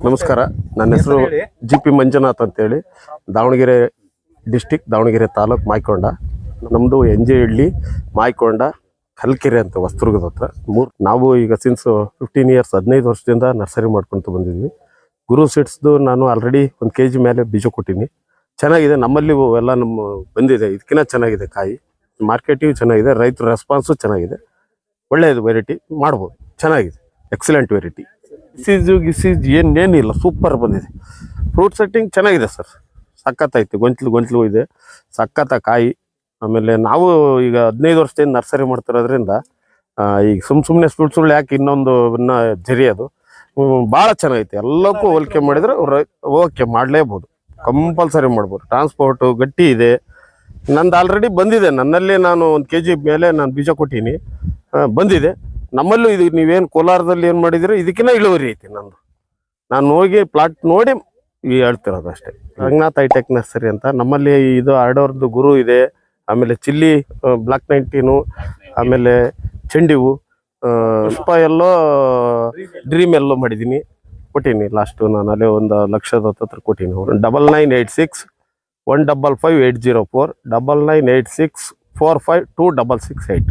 ನಮಸ್ಕಾರ. ನನ್ನ ಹೆಸರು ಜಿ ಪಿ ಮಂಜುನಾಥ್ ಅಂತೇಳಿ. ದಾವಣಗೆರೆ ಡಿಸ್ಟಿಕ್ ದಾವಣಗೆರೆ ತಾಲೂಕು ಮಾಯ್ಕೊಂಡ. ನಮ್ಮದು ಎನ್ ಜಿ ಹಳ್ಳಿ ಮಾಯ್ಕೊಂಡ ಕಲ್ಕೆರೆ ಅಂತ ಹೊಸದುರ್ಗದ ಹತ್ರ. ಮೂರು ನಾವು ಈಗ ಸಿನ್ಸ್ ಫಿಫ್ಟೀನ್ ಇಯರ್ಸ್ ಹದಿನೈದು ವರ್ಷದಿಂದ ನರ್ಸರಿ ಮಾಡ್ಕೊತ ಬಂದಿದ್ವಿ. ಗುರು ಸೀಡ್ಸ್ದು ನಾನು ಆಲ್ರೆಡಿ ಒಂದು ಕೆ ಜಿ ಮೇಲೆ ಬೀಜ ಕೊಟ್ಟೀನಿ. ಚೆನ್ನಾಗಿದೆ. ನಮ್ಮಲ್ಲಿ ಎಲ್ಲ ನಮ್ಮ ಬಂದಿದೆ. ಇದಕ್ಕಿಂತ ಚೆನ್ನಾಗಿದೆ ಕಾಯಿ. ಮಾರ್ಕೆಟಿಗೂ ಚೆನ್ನಾಗಿದೆ. ರೈತರ ರೆಸ್ಪಾನ್ಸು ಚೆನ್ನಾಗಿದೆ. ಒಳ್ಳೆಯದು ವೆರೈಟಿ ಮಾಡ್ಬೋದು. ಚೆನ್ನಾಗಿದೆ. ಎಕ್ಸಲೆಂಟ್ ವೆರೈಟಿ ಗಿಸೀಜು ಗಿಸೀಜ್ ಏನು ಏನಿಲ್ಲ ಸೂಪರ್ ಬಂದಿದೆ. ಫ್ರೂಟ್ ಸೆಟ್ಟಿಂಗ್ ಚೆನ್ನಾಗಿದೆ ಸರ್ ಸಖತ್ತೈತೆ ಗೊಂಚಲು ಗೊಂಚಲು ಇದೆ. ಸಖತ್ತ ಕಾಯಿ. ಆಮೇಲೆ ನಾವು ಈಗ ಹದಿನೈದು ವರ್ಷದಿಂದ ನರ್ಸರಿ ಮಾಡ್ತಿರೋದ್ರಿಂದ ಈಗ ಸುಮ್ ಸುಮ್ಮನೆ ಸುಳ್ಳು ಸುಳ್ಳು ಯಾಕೆ ಇನ್ನೊಂದು ಇನ್ನ ಜರಿ ಅದು. ಭಾಳ ಚೆನ್ನಾಗೈತೆ. ಎಲ್ಲಕ್ಕೂ ಹೋಲಿಕೆ ಮಾಡಿದ್ರೆ ಓಕೆ ಮಾಡಲೇಬೋದು. ಕಂಪಲ್ಸರಿ ಮಾಡ್ಬೋದು. ಟ್ರಾನ್ಸ್ಪೋರ್ಟು ಗಟ್ಟಿ ಇದೆ. ನಂದು ಆಲ್ರೆಡಿ ಬಂದಿದೆ. ನನ್ನಲ್ಲಿ ನಾನು ಒಂದು ಕೆ ಜಿ ಮೇಲೆ ನಾನು ಬೀಜ ಕೊಟ್ಟೀನಿ. ಬಂದಿದೆ. ನಮ್ಮಲ್ಲೂ ಇದು ನೀವೇನು ಕೋಲಾರದಲ್ಲಿ ಏನು ಮಾಡಿದಿರೋ ಇದಕ್ಕಿಂತ ಇಳುವರಿ ಐತಿ ನಂದು. ನಾನು ಹೋಗಿ ಪ್ಲಾಟ್ ನೋಡಿ ಈ ಹೇಳ್ತಿರೋದು ಅಷ್ಟೇ. ರಂಗನಾಥ್ ಹೈಟೆಕ್ ನರ್ಸರಿ ಅಂತ. ನಮ್ಮಲ್ಲಿ ಇದು ಆರ್ಡೋರ್ದು ಗುರು ಇದೆ. ಆಮೇಲೆ ಚಿಲ್ಲಿ ಬ್ಲಾಕ್ ನೈಂಟೀನು ಆಮೇಲೆ ಚೆಂಡಿವು ಪುಷ್ಪ ಎಲ್ಲೋ ಡ್ರೀಮ್ ಎಲ್ಲೋ ಮಾಡಿದ್ದೀನಿ ಕೊಟ್ಟೀನಿ ಲಾಸ್ಟು ನಾನು ಅಲ್ಲೇ ಒಂದು ಲಕ್ಷದ ಹತ್ತತ್ರ ಕೊಟ್ಟೀನಿ. Double nine eight six one double five eight zero four double nine eight six four five two double six eight